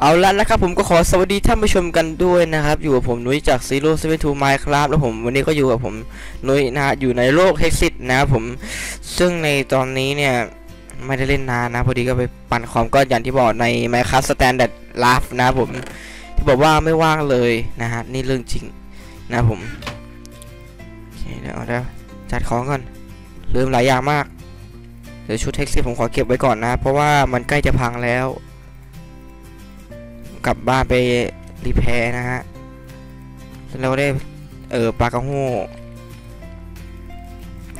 เอาละนะครับผมก็ขอสวัสดีท่านผู้ชมกันด้วยนะครับ อยู่กับผมนุ้ยจาก Zero Seven Two Minecraft แล้วผมวันนี้ก็อยู่กับผมนุ้ยนะฮะอยู่ในโลกเฮกซิตนะครับผมซึ่งในตอนนี้เนี่ยไม่ได้เล่นนานนะพอดีก็ไปปั่นคอมก็อย่างที่บอกใน Minecraft Standard Live นะครับผมที่บอกว่าไม่ว่างเลยนะฮะนี่เรื่องจริงนะผมโอเคเดี๋ยวเอาเดี๋ยวจัดของก่อนลืมหลายอย่างมากเดี๋ยวชุดเฮกซิตผมขอเก็บไว้ก่อนนะ เพราะว่ามันใกล้จะพังแล้ว กลับบ้านไปรีแพร์นะฮะแล้วเราได้เออปลากระหู้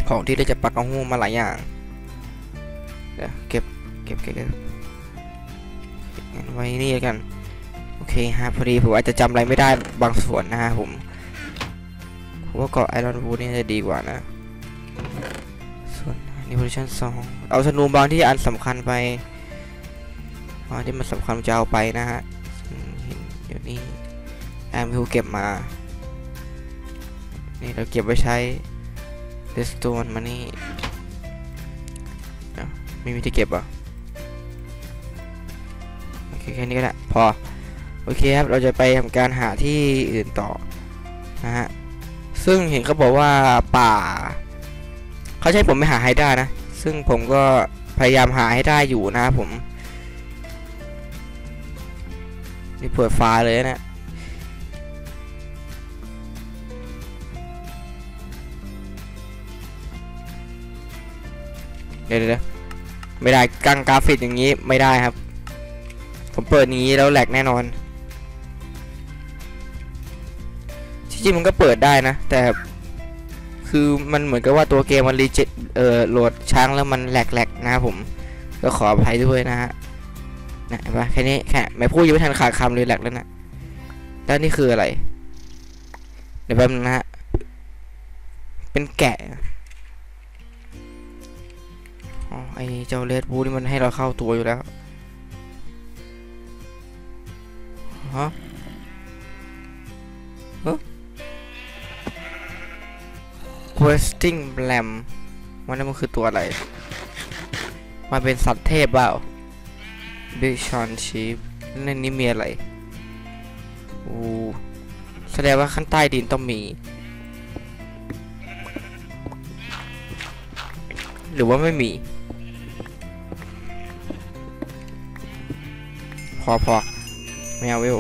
ของที่ได้จากปลากระหู้มาหลายอย่างเดี๋ยวเก็บเก็บเก็บเก็บไว้นี่กันโอเคฮะพอดีผมอาจจะจำอะไรไม่ได้บางส่วนนะฮะผมผมว่าเกาะไอรอนวูดนี่จะดีกว่านะส่วนนี่โพซิชั่นสองเอาธนูบางที่อันสำคัญไปที่มันสำคัญจะเอาไปนะฮะ อยู่นี่แอมพิวเก็บมา นี่เราเก็บไว้ใช้เดสโตนมานี่ไม่มีที่เก็บอะโอเคแค่นี้ก็ได้พอ โอเคครับ เราจะไปทำการหาที่อื่นต่อ นะฮะ ซึ่งเห็นเขาบอกว่าป่า เขาใช้ผมไปหาให้ได้นะ ซึ่งผมก็พยายามหาให้ได้อยู่นะผม นี่เปิดไฟล์เลยนะเดี๋ยวเดี๋ยวไม่ได้กังกราฟิกอย่างนี้ไม่ได้ครับ ผมเปิดอย่างนี้แล้วแหลกแน่นอน ที่จริงมันก็เปิดได้นะ แต่คือมันเหมือนกับว่าตัวเกมมันรีเจเอ่อโหลดช้างแล้วมันแหลกๆนะครับผม ก็ขออภัยด้วยนะฮะ นะเห็นปะแค่นี้แค่ไม่พูดยังไม่ทันขาดคำเลยแหลกแล้วนะแล้วนี่คืออะไร เดี๋ยวแป๊บนึงนะฮะ เป็นแกะอ๋อไอเจ้าเลดบูนี่มันให้เราเข้าตัวอยู่แล้วฮะฮะ questing lamb มันนั่นมันคือตัวอะไร มันเป็นสัตว์เทพเปล่า Big Sean Sheep ในนี้มีอะไรโอ้แสดงว่าขั้นใต้ดินต้องมี หรือว่าไม่มี พอพอไม่เอาเวล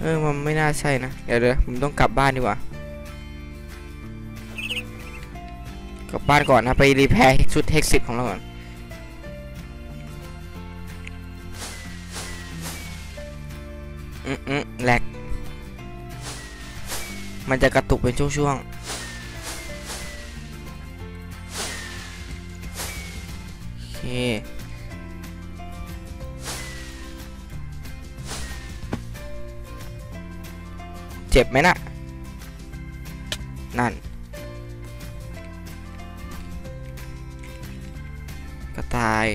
เออ มันไม่น่าใช่นะ เดี๋ยวเดี๋ยวผมต้องกลับบ้านดีกว่า กลับบ้านก่อนนะ ไปรีแพร์ชุดเฮกซิตของเราก่อน อืมแหลกมันจะกระตุกเป็นช่วงๆ โอเค เจ็บไหมนะ่ะ นั่นกระต่าย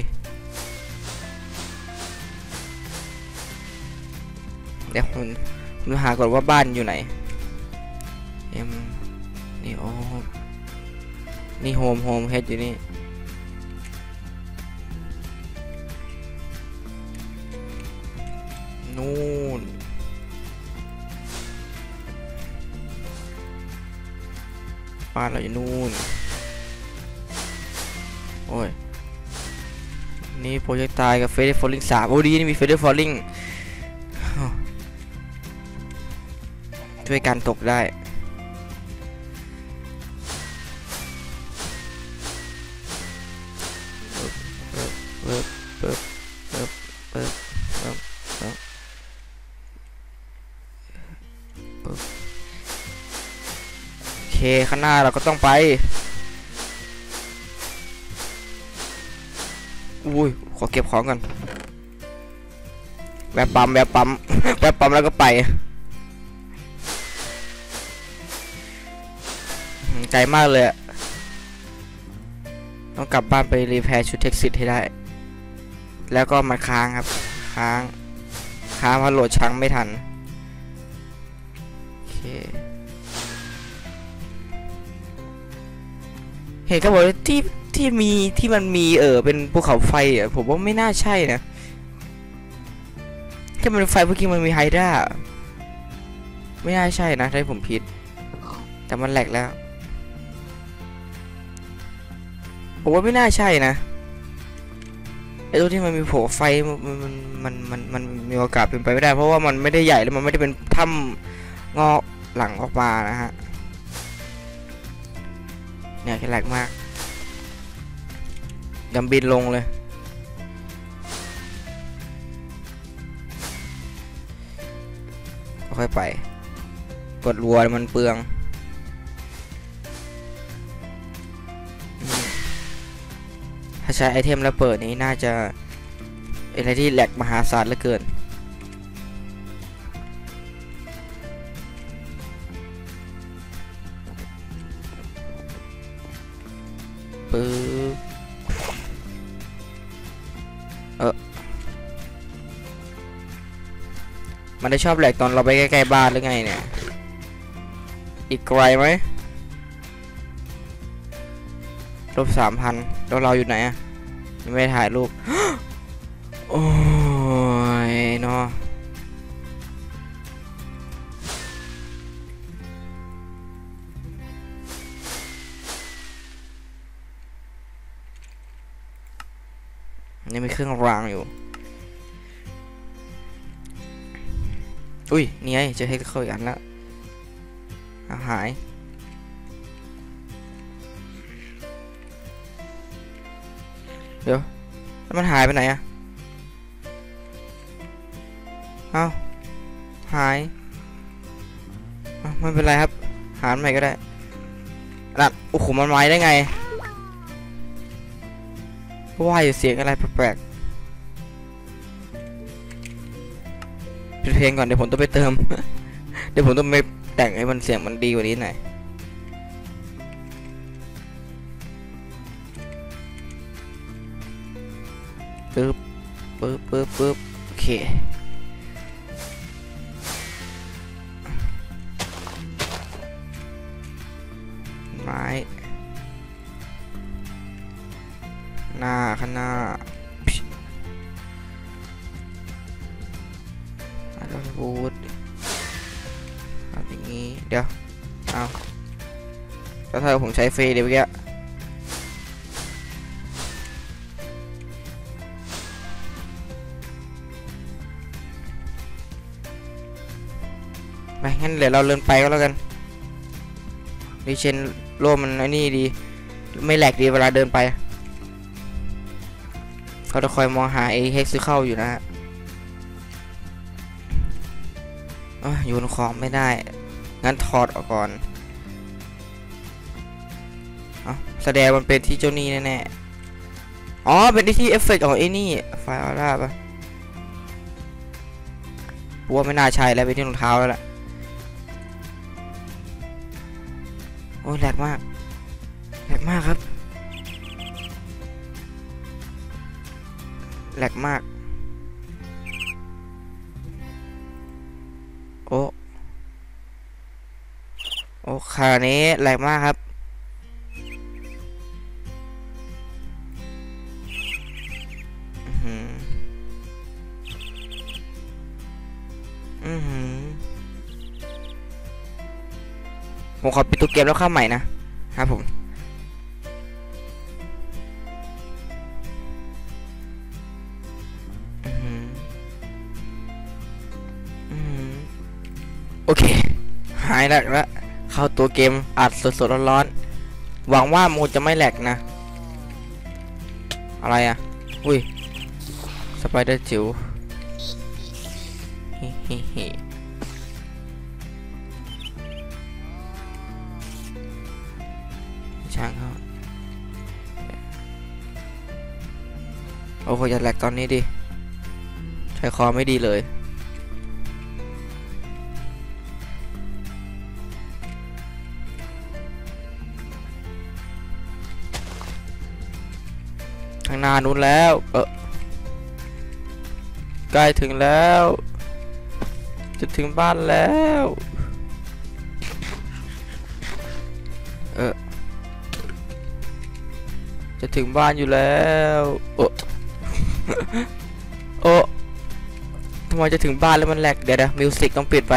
เดี๋ยวผมผมหาก่อนว่าบ้านอยู่ไหนเอ็มนี่โอ้นี่โฮมโฮมเฮดอยู่นี่นู่นบ้านเราอยู่นู่น โอ้ย นี่โปรเจกต์ตายกับเฟเดอร์ฟอลลิงสามโอ้ดีนี่มีเฟเดอร์ฟอลลิง ช่วยกันตกได้เปิบเปิบเปิบเปิบเปิบเปิบเปิบโอเค ข้างหน้าเราก็ต้องไป อุ้ย ขอเก็บของก่อน แวบปั๊ม แวบปั๊ม แวบปั๊มแล้วก็ไป ไกลมากเลยต้องกลับบ้านไปรีแพร์ชุดเท็กซิตให้ได้ แล้วก็มาค้างครับ ค้าง ค้างเพราะโหลดช้างไม่ทัน โอเค เห็นเขาบอกที่ที่มีที่มันมีเออเป็นภูเขาไฟอะผมว่าไม่น่าใช่นะที่มันไฟเมื่อกี้มันมีไฮด้าไม่น่าใช่นะถ้าผมผิด แต่มันแหลกแล้ว ผมว่าไม่น่าใช่นะไอ้ตัวที่มันมีโผไฟมันมันมันมันมันมีโอกาสเป็นไปไม่ได้ เพราะว่ามันไม่ได้ใหญ่แล้วมันไม่ได้เป็นถ้ำงอกหลังออกมานะฮะเนี่ยแค่แหลกมากดำบินลงเลยค่อยไป กดรัวมันเปลืองาใช้ไอเทมแล้วเปิดนี้น่าจะเป็นอะไรที่แหลกมหาศาลเหลือเกิน ปึ๊บ เออมันได้ชอบแหลกตอนเราไปใกล้ๆบ้านหรือไงเนี่ย อีกไกลไหม บสามพันแล้วเราอยู่ไหนอะยังไม่ถ่ายรูป โอ้ยเนาะยังมีเครื่องรางอยู่ อุ้ย นี่ไงเจอเฮกเข้าอีกอันแล้วหาย เดี๋ยว แล้วมันหายไปไหนอะเอ้า หายไม่เป็นไรครับ หานใหม่ก็ได้นั่นโอ้โหมันไม้ได้ไงว่าอยู่เสียงอะไรแปลกๆปิดเพลงก่อนเดี๋ยวผมต้องไปเติม เดี๋ยวผมต้องไปแต่งให้มันเสียงมันดีกว่านี้หน่อย ปึ๊บปึ๊บปึ๊บปึ๊บโอเคไม้หน้าข้างหน้าอาดอนบูดเอาอย่างนี้ เดี๋ยว เอาแล้วถ้าผมใช้ฟรีเดี๋ยวเมื่อกี้ ไปงั้นเดี๋ยวเราเดินไปก็แล้วกันดิเชนโลมมันไอ้นี่ดี ไม่แหลกดีเวลาเดินไป เขาจะคอยมองหาไอ้เฮกซ์เข้าอยู่นะฮะอ้ยโยนของไม่ได้ งั้นถอดออกก่อนเอาแสดงมันเป็นที่เจ้านี่แน่ๆอ๋อ เป็นที่เอฟเฟกต์ของไอ้นี่ ไฟออร่าปะกูว่าไม่น่าใช่แล้วเป็นที่รองเท้าแล้วล่ะ อ้แหลกมากแหลกมากครับแหลกมาก โอ้โอ้ครานี้แหลกมากครับ ผมขอปิดตัวเกมแล้วเข้าใหม่นะครับผมโอเค หายแลกแล้วเข้าตัวเกมอัดสดๆร้อนๆหวังว่าโมจะไม่แหลกนะ อะไรอะ อุ้ยสไปเดอร์จิ๋วฮิฮิฮิ อ้โหอย่าแหลกตอนนี้ดิ ใช้คอไม่ดีเลยข้างหน้านู้นแล้ว เออใกล้ถึงแล้ว จะถึงบ้านแล้ว เออจะถึงบ้านอยู่แล้ว โอ้ โอ้ทำไมจะถึงบ้านแล้วมันแหลกเดี๋ยวนะมิวสิกต้องปิดไป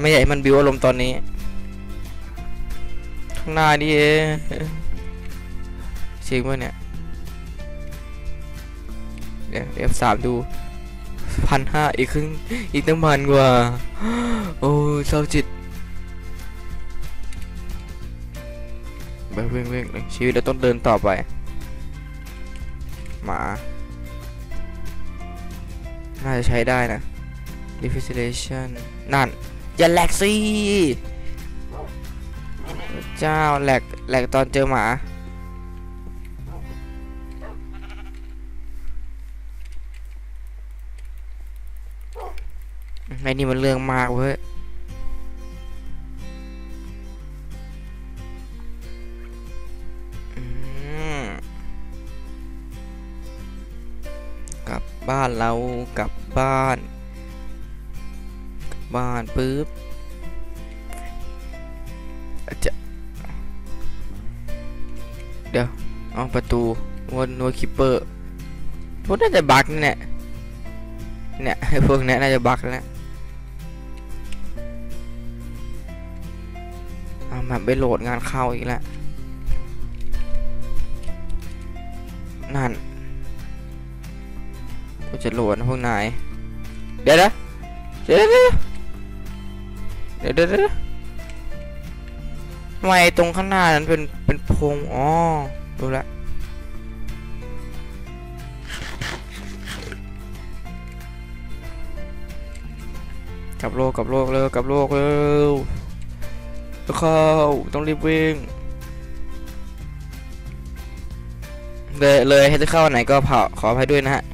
ไม่อยากให้มันบิวอารมณ์ตอนนี้ ข้างหน้านี่เองจริงป่ะเนี่ย เดี๋ยวเดี๋ยวสามดูพันห้าอีกครึ่งอีกตั้งพันกว่า โอ้เศร้าจิตแบบเว่งๆเลยชีวิตเราต้องเดินต่อไป หมา น่าจะใช้ได้นะ refrigeration นั่น อย่าแหลกสิเจ้าแหลกแหลกตอนเจอหมาไอ้นี่มันเรื่องมากเว้ย บ้านเรากลับบ้าน บ้านปุ๊บจะเดี๋ยวเอาประตูวนวนคิปเปอร์พวกน่าจะบักนี่แหละเนี่ยไอ้พวกเนี้ยน่าจะบักแล้วเอาแบบไปโหลดงานเข้าอีกแล้วนั่น กูจะโหลดนะพวกนาย เดี๋ยวนะเดี๋ยวเดี๋ยวเดี๋ยวเดี๋ยวทำไมตรงข้างหน้านั้นเป็นเป็นโพรงอ๋อดูละกับโลกกับโลกเร็วกับโลกเร็วเข้าต้องรีบวิ่งเลยเลยให้จะเข้าไหนก็เผาขออภัยด้วยนะฮะ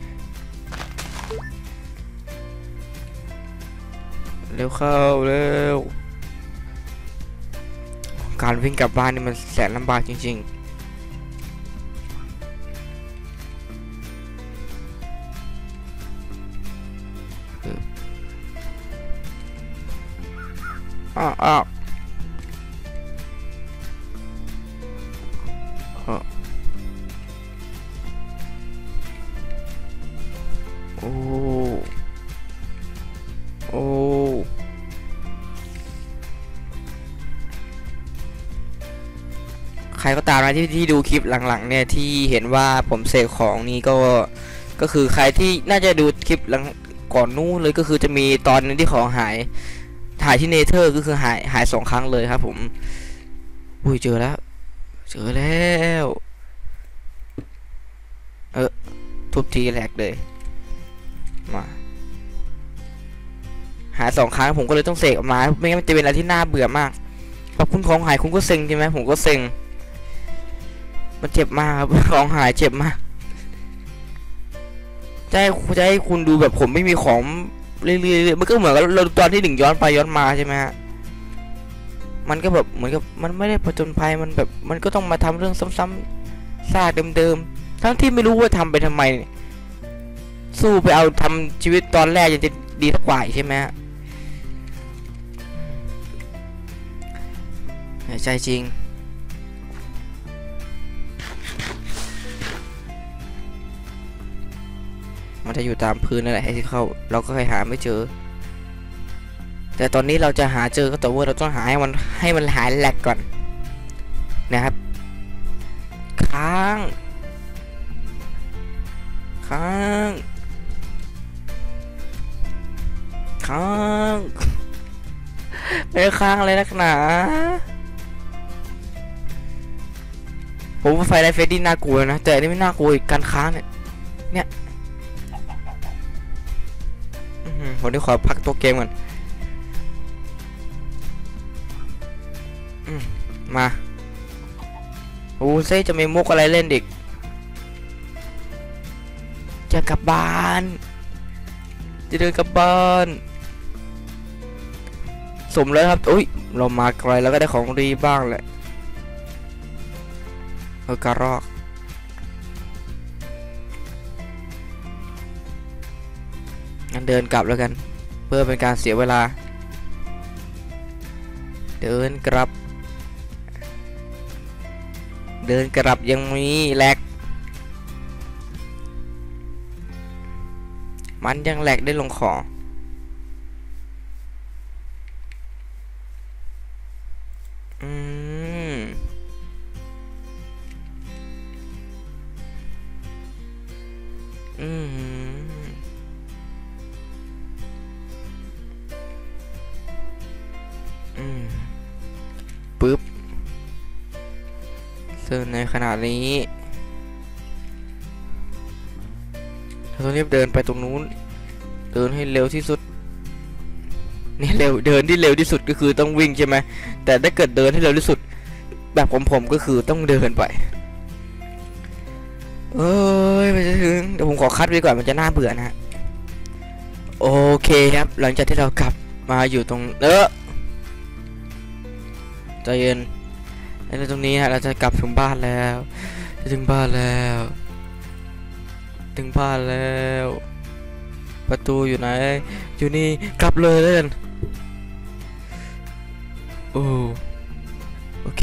ร็วเข้าเร็วการวิ่งกลับบ้านนี่มันแสนลำบากจริง ๆอ้าวอ้า ที่ที่ดูคลิปหลังๆเนี่ยที่เห็นว่าผมเสกของนี้ก็ก็คือใครที่น่าจะดูคลิปหลังก่อนนู้นเลยก็คือจะมีตอนนึงที่ของหายถ่ายที่เนเธอร์ก็คือหายหายสองครั้งเลยครับ ผมอุ้ยเจอแล้ว เจอแล้ว เออทุบทีแรกเลยมาหายสองครั้งผมก็เลยต้องเสกออกมา ไม่งั้นมันจะเป็นอะไรที่น่าเบื่อมากพอคุณของหายคุณก็เซ็งใช่ไหมผมก็เซ็ง มันเจ็บมากครับของหายเจ็บมากจะให้จะให้คุณดูแบบผมไม่มีของเรื่อยๆมันก็เหมือนกับเราตอนที่หนึ่งย้อนไปย้อนมาใช่ไหมฮะมันก็แบบเหมือนกับมันไม่ได้ผจญภัยมันแบบ มันก็ต้องมาทำเรื่องซ้ำๆซากเดิมๆทั้งที่ไม่รู้ว่าทำไปทำไม สู้ไปเอาทำชีวิตตอนแรกยังจะดีสักกว่าใช่ไหมฮะใจจริง มันจะอยู่ตามพื้นนั่นแหละให้ที่เข้า เราก็เคยหาไม่เจอ แต่ตอนนี้เราจะหาเจอก็ต่อเมื่อเราต้องหาให้มันให้มันหายแหลกก่อน นะครับ ค้าง ค้าง ค้างไม่ค้างอะไรนักหนาผมว่าไฟไลท์เฟดดี้น่ากลัวนะแต่อันนี่ไม่น่ากลัวอีกการค้างเนี่ยเนี่ย ผมได้ขอพักตัวเกมก่อนอมมาโอ้เซ่จะมีมุกอะไรเล่นเด็กจะกลับบ้าน จะเดินกลับบ้าน สมแล้วครับ อุ้ย เรามาไกลแล้วก็ได้ของดีบ้างแหละเออการอก เดินกลับแล้วกัน เพื่อเป็นการเสียเวลา เดินกลับ เดินกลับยังมีแลก มันยังแหลกได้ลงคอ ซึ่งในขณะนี้เราต้องรีบเดินไปตรงนู้น เดินให้เร็วที่สุดนี่เร็วเดินที่เร็วที่สุดก็คือต้องวิ่งใช่ไหมแต่ถ้าเกิดเดินให้เร็วที่สุด แบบผมผมก็คือต้องเดินไปเอ้ยไปจะถึงเดี๋ยวผมขอคัดไว้ก่อนมันจะน่าเบื่อนะฮะโอเคครับ หลังจากที่เรากลับมาอยู่ตรงเออใจเย็น แล้ตรงนี้ฮะเราจะกลับถึงบ้านแล้วจะถึงบ้านแล้ว ถึงบ้านแล้ว ประตูอยู่ไหน อยู่นี่กลับเลยแล้วกันโอ้โอเค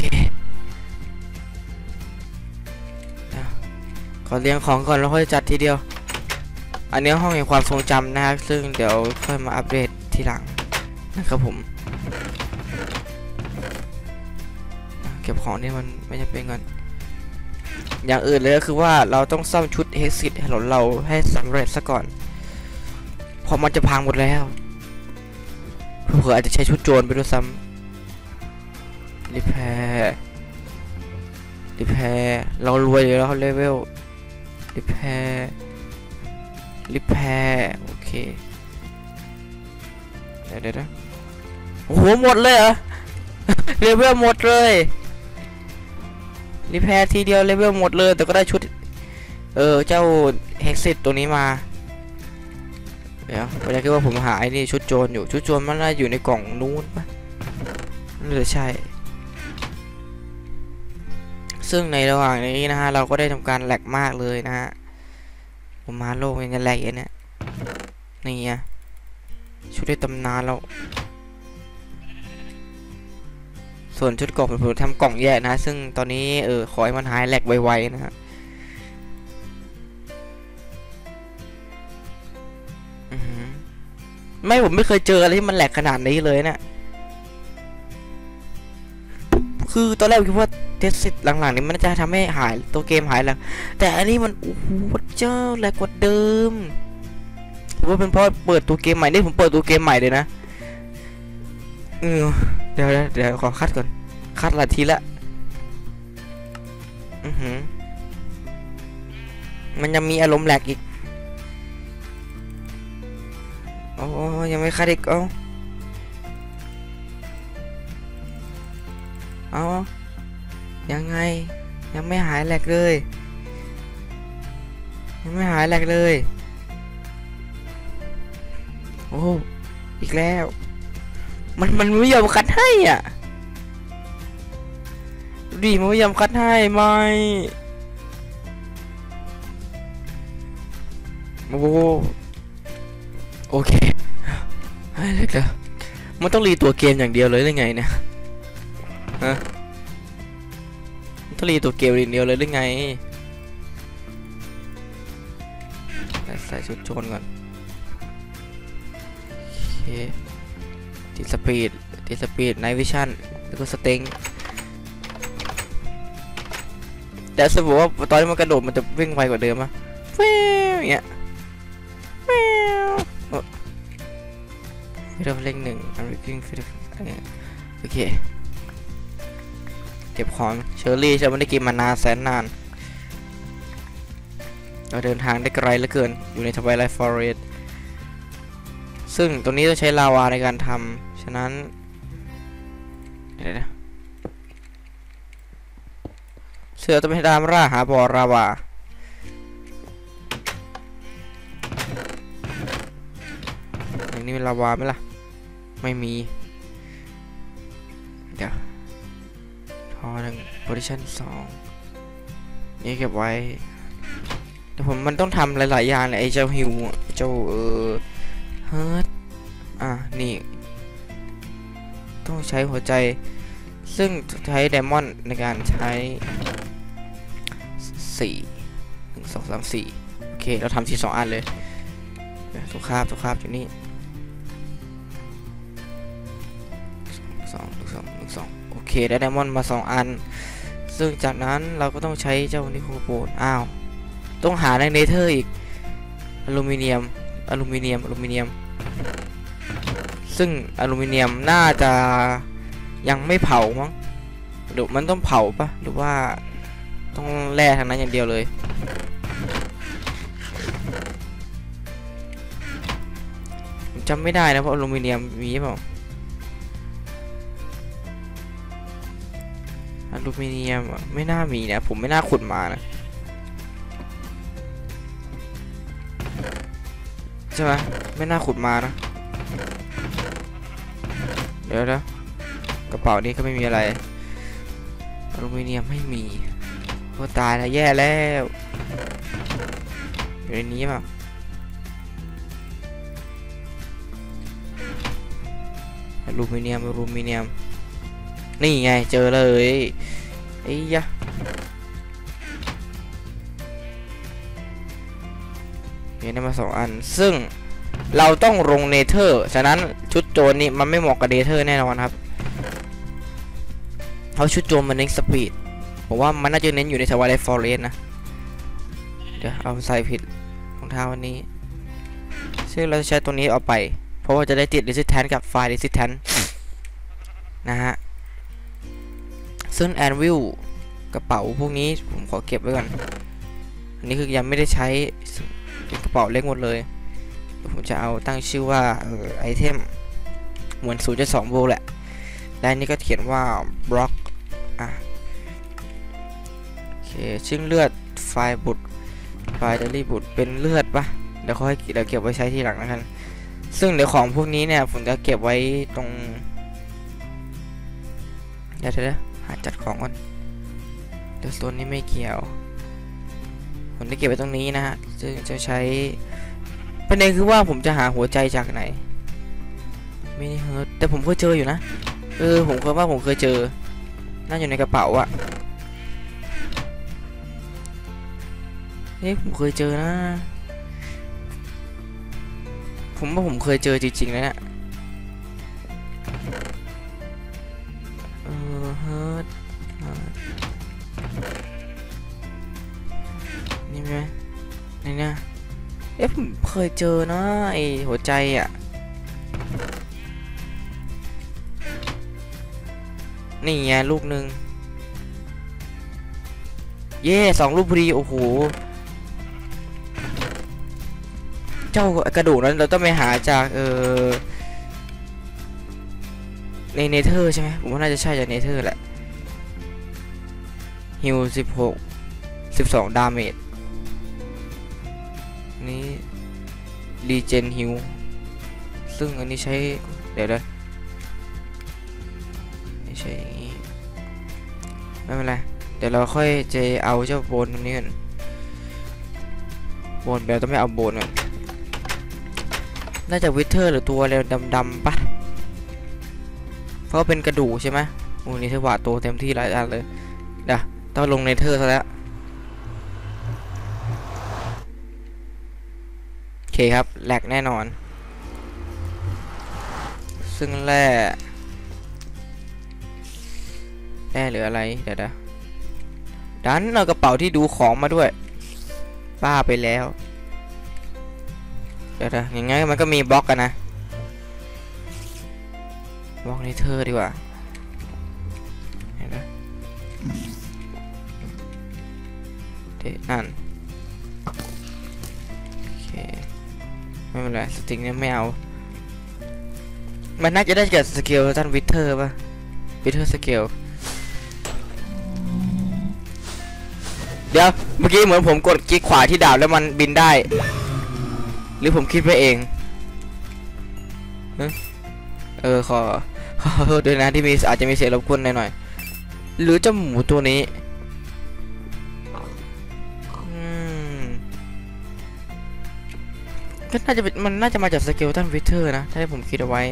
ขอเลี้ยงของก่อนแล้วค่อยจัดทีเดียว อันนี้ห้องแห่งความทรงจำนะครับ ซึ่งเดี๋ยวค่อยมาอัปเดตทีหลังนะครับผม ก็บของที่มันไม่จำเป็นก่อนอย่างอื่นเลยก็คือว่าเราต้องซ่อมชุดเฮกซิตถนนเราให้สำเร็จซะก่อนเพราะมันจะพังหมดแล้วเผื่ออาจจะใช้ชุดโจรไปด้วยซ้ำรีแพร์รีแพร์เรารวยอยู่แล้วเลเวลรีแพร์รีแพร์โอเคเดี๋ยวเดี๋ยวนะโอ้โหหมดเลยเหรอเลเวลหมดเลย รีแพร์ทีเดียวเลเวลหมดเลย แต่ก็ได้ชุด เออเจ้าเฮกซิตตัวนี้มา เดี๋ยวผมจะคิดว่าผมหาไอ้นี่ชุดโจรอยู่ชุดโจรมันน่าอยู่ในกล่องนู้นปะน่าจะใช่ ซึ่งในระหว่างนี้นะฮะเราก็ได้ทำการแหลกมากเลยนะฮะผมมาโลกยังจะแหลกอย่างเนี้ยนี่ไงชุดได้ตำนานแล้ว ส่วนชุดกล่องผมทำกล่องแยกนะ ซึ่งตอนนี้เออขอให้มันหายแหลกไวๆนะฮะไม่ผมไม่เคยเจออะไรที่มันแหลกขนาดนี้เลยเนะี่ยคือตอนแรกคิดว่าเทสซิตหลังๆนี้มันจะทำให้หายตัวเกมหายแล้ว แต่อันนี้มันโอ้โหเจ้าแหลกกว่าเดิมหรือว่าเป็นเพราะเปิดตัวเกมใหม่นี่ผมเปิดตัวเกมใหม่เลยนะเออ ดี๋ยวเดี๋ยวขอคัดก่อน คัดละทีละอือหือมันยังมีอารมณ์แหลกอีกโอ้ยังไม่คัดอีกเอาเอายังไงยังไม่หายแหลกเลย ยังไม่หายแหลกเลย โอ้ อีกแล้ว มันมันไม่ยอมคัดให้อะดีมันไม่ยอมคัดให้ไม่โอ้โอเคให้เล็กแล้วมันต้องรีตัวเกมอย่างเดียวเลยหรือไงเนี่ยฮะมันต้องรีตัวเกมอย่างเดียวเลยหรือไงใส่ชุดโจรก่อนโอเค ติดสปีดติดสปีดไนวิชั่นแล้วก็สเต็งแต่สมมติว่าตอนที่มันกระโดดมันจะวิ่งไวกว่าเดิมอะแฟ้วอย่างเงี้ยฟิลเลขหนึ่งอันริกิ้งฟิลโอเคเก็บของเชอร์รี่ฉันไม่ได้กินมานานแสนนานเราเดินทางได้ไกลเหลือเกินอยู่ในทวายไลท์ฟอเรสต์ซึ่งตรงนี้ต้องใช้ลาวาในการทำะนั้นเดี๋ยวนะเสือต้องไปตามล่าหาบอลาวาอย่างนี้มีลาวาไหมล่ะ ไม่มี เดี๋ยวทอหนึ่งโพซิชันสองนี่เก็บไว้แต่ผมมันต้องทำหลาย ๆ อย่างเลยไอ้เจ้าฮิวเจ้าเออเฮิร์ตอะ นี่ ต้องใช้หัวใจ ซึ่งใช้ไดมอนด์ในการใช้สี่หนึ่งสองสามสี่โอเค เราทำที่สองอันเลยเดี๋ยวทุกคาบทุกคาบอยู่นี่สองหนึ่งสองหนึ่งสองโอเค ได้ไดมอนด์มาสองอัน ซึ่งจากนั้นเราก็ต้องใช้เจ้านิโคโปนอ้าว ต้องหาในเนเธอร์อีกอลูมิเนียมอลูมิเนียมอลูมิเนียม ซึ่งอลูมิเนียมน่าจะยังไม่เผามั้งหรือมันต้องเผาปะหรือว่าต้องแร่ทางนั้นอย่างเดียวเลย จำไม่ได้นะเพราะอลูมิเนียมมีเปล่าอลูมิเนียมไม่น่ามีนะ ผมไม่น่าขุดมานะใช่ไหมไม่น่าขุดมานะ เดี๋ยวนะกระเป๋านี้ก็ไม่มีอะไรอลูมิเนียมไม่มีโอ้ตายแล้วแย่แล้วอยู่ในนี้เปล่าอลูมิเนียมอลูมิเนียม นี่ไงเจอเลยไอ้ยะเห็นได้มาสองอันซึ่ง เราต้องลงเนเธอร์ฉะนั้นชุดโจรนี่มันไม่เหมาะกับเนเธอร์แน่นอนครับเพราะชุดโจรมันเน้นสปีดผมว่ามันน่าจะเน้นอยู่ในทวายไลท์ฟอเรสนะ เดี๋ยวเอาใส่ผิดรองเท้าวันนี้ ซึ่งเราจะใช้ตัวนี้ออกไป เพราะว่าจะได้ติด resistance กับไฟ resistance นะฮะ ซึ่งแอนวิลกระเป๋าพวกนี้ผมขอเก็บไว้ก่อน อันนี้คือยังไม่ได้ใช้เป็นกระเป๋าเล็กหมดเลย ผมจะเอาตั้งชื่อว่าเออไอเทมเหมือน0.2โวลต์แหละ และนนี้ก็เขียนว่าบล็อกอะโอเคชื่อเลือดไฟบุตรไฟเดลี่บุตรเป็นเลือดปะเดี๋ยวค่อยเดี๋ยวเก็บไว้ใช้ทีหลังนะครับซึ่งเดี๋ยวของพวกนี้เนี่ยผมจะเก็บไว้ตรงเดี๋ยวเดี๋ยวหาจัดของก่อนเดี๋ยวโซนนี้ไม่เกี่ยว ผมจะเก็บไว้ตรงนี้นะฮะซึ่งจะใช้ ประเด็นคือว่าผมจะหาหัวใจจากไหนไม่ได้เฮิร์ตแต่ผมเคยเจออยู่นะ เออ ผมเคยว่าผมเคยเจอ น่าอยู่ในกระเป๋าอะเฮ้ยผมเคยเจอนะ ผมว่าผมเคยเจอจริงๆแล้วเนี่ยเออเฮิร์ตนี่ไหมนี่นะ เอ๊ะผมเคยเจอนะไอหัวใจอะ นี่ไงลูกหนึ่งเย่สองลูกพอดีโอ้โห เจ้ากระดูกนั้นเราต้องไปหาจากเออในเนเธอร์ใช่ไหมผมว่าน่าจะใช่จากเนเธอร์แหละฮิวสิบหกสิบสองดาเมจ รีเจนฮิวซึ่งอันนี้ใช้ เดี๋ยวนะไม่ใช่อย่างนี้ไม่เป็นไร เดี๋ยวเราค่อยจะเอาเจ้าโบนตรงนี้ก่อนโบนแบบต้องไม่เอาโบนก่อนน่าจะวิเทอร์หรือตัวอะไรดำๆปะเพราะเป็นกระดูกใช่ไหมโอ้นี่เธอว่าตัวเต็มที่หลายอันเลยเดี๋ยวต้องลงในเธอร์ซะแล้วโอ เคครับแหลกแน่นอน ซึ่งแร่แน่หรืออะไร เดี๋ยวนะดันเอากระเป๋าที่ดูของมาด้วยบ้าไปแล้ว เดี๋ยวนะยังไงมันก็มีบล็อกกันนะบล็อกในเธอดีกว่าเห็นไหมเดนั่น ไม่เป็นไรสติงเนี่ยไม่เอา มันน่าจะได้จากสเกลท่านวิเทอร์ป่ะวิเทอร์สเกลเดี๋ยวเมื่อกี้เหมือนผมกดคลิกขวาที่ดาบแล้วมันบินได้ หรือผมคิดไปเองเออขอขอโทษด้วยนะที่มีอาจจะมีเสียงรบกวนหน่อยๆหรือเจ้าหมูตัวนี้ ก็น่าจะมันน่าจะมาจากสเกลตันวิเทอร์นะ ถ้าที่ผมคิดเอาไว้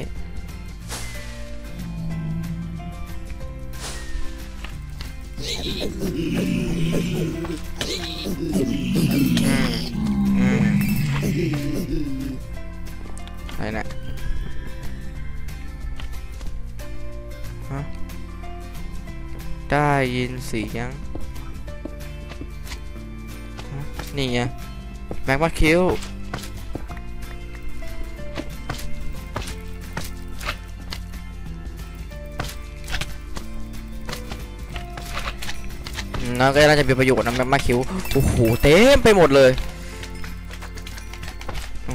อืม อะไรนะฮะ ได้ยินเสียงนี่ไงแม็กมาคิว น่าก็น่าจะมีประโยชน์นะแม็กมาคิวโอ้โหเต็มไปหมดเลย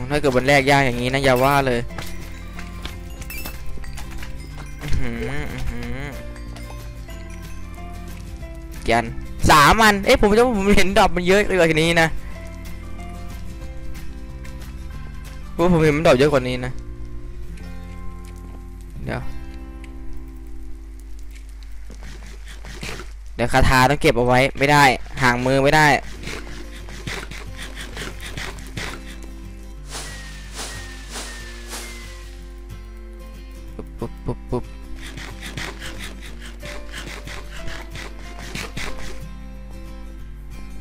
ถ้าเกิดวันแรกยากอย่างนี้นะอย่าว่าเลยหืมหืมจันสามอันเอ๊ะผมจะว่าผมเห็นดอกมันเยอะกว่านี้นะว่าผมเห็นมันดอกเยอะกว่านี้นะเดี๋ยว ดี๋ยวคาถาต้องเก็บเอาไว้ไม่ได้ ห่างมือไม่ได้ปุ๊บปุ๊บปุ๊บปุ๊บ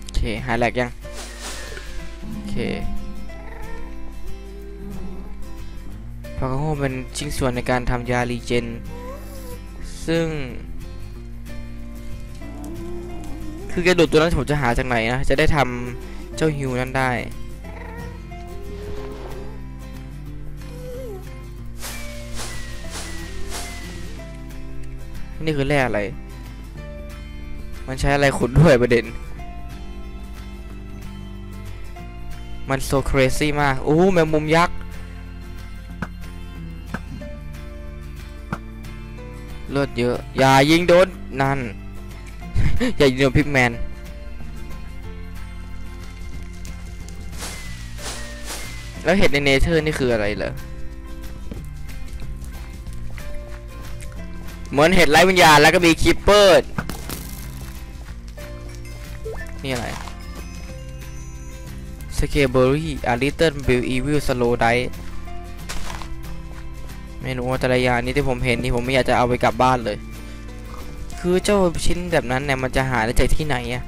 โอเค หายแหลกยัง โอเคพากาโฮเป็นชิ้นส่วนในการทำยารีเจน ซึ่ง คือกระดูกตัวนั้นผมจะหาจากไหนนะ จะได้ทำเจ้าฮิวนั้นได้ นี่คือแร่อะไร มันใช้อะไรขุดด้วยประเด็น มันโซเครซี่มาก โอ้แมงมุมยักษ์ เลือดเยอะ อย่ายิงโดน นั่น อย่ายิงโดนพิกแมนแล้วเห็ดในเนเธอร์นี่คืออะไรเหรอเหมือนเห็ดไร้วิญญาณแล้วก็มีคิปเปอร์นี่อะไรสเกเบอรี่อาริเติลบิลอีวิลสโลไดไม่รู้ว่าแต่ละอย่างนี้ที่ผมเห็นนี่ผมไม่อยากจะเอาไปกลับบ้านเลย คือเจ้าชิ้นแบบนั้นเนี่ยมันจะหาได้จากที่ไหนอะ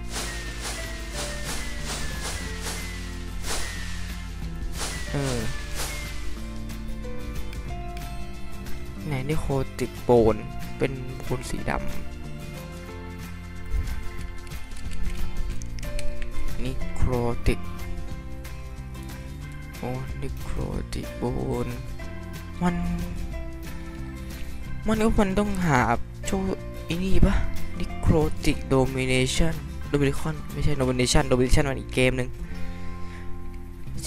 เออไหนนี่โคติกโปนเป็นโปนสีดำนิโครติกโอ้นิโครติกโปนมัน มันก็มันต้องหาโชว์ อีนี่ปะนิโครติกโดมิเนชันโดมินิคอนไม่ใช่โดมิเนชันโดมิเนชันมันอีกเกมหนึ่ง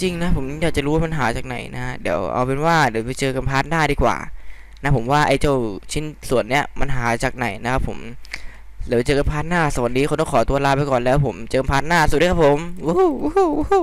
จริงนะผมอยากจะรู้ว่ามันหาจากไหนนะเดี๋ยวเอาเป็นว่าเดี๋ยวไปเจอกันพาร์ทหน้าดีกว่า นะผมว่าไอ้เจ้าชิ้นส่วนเนี้ยมันหาจากไหนนะครับผมเดี๋ยวเจอกันพาร์ทหน้าสวัสดีคนต้องขอตัวลาไปก่อนแล้วผมเจอกันพาร์ทหน้าสวัสดีครับผมวู้วู้ฮู้วู้ฮู้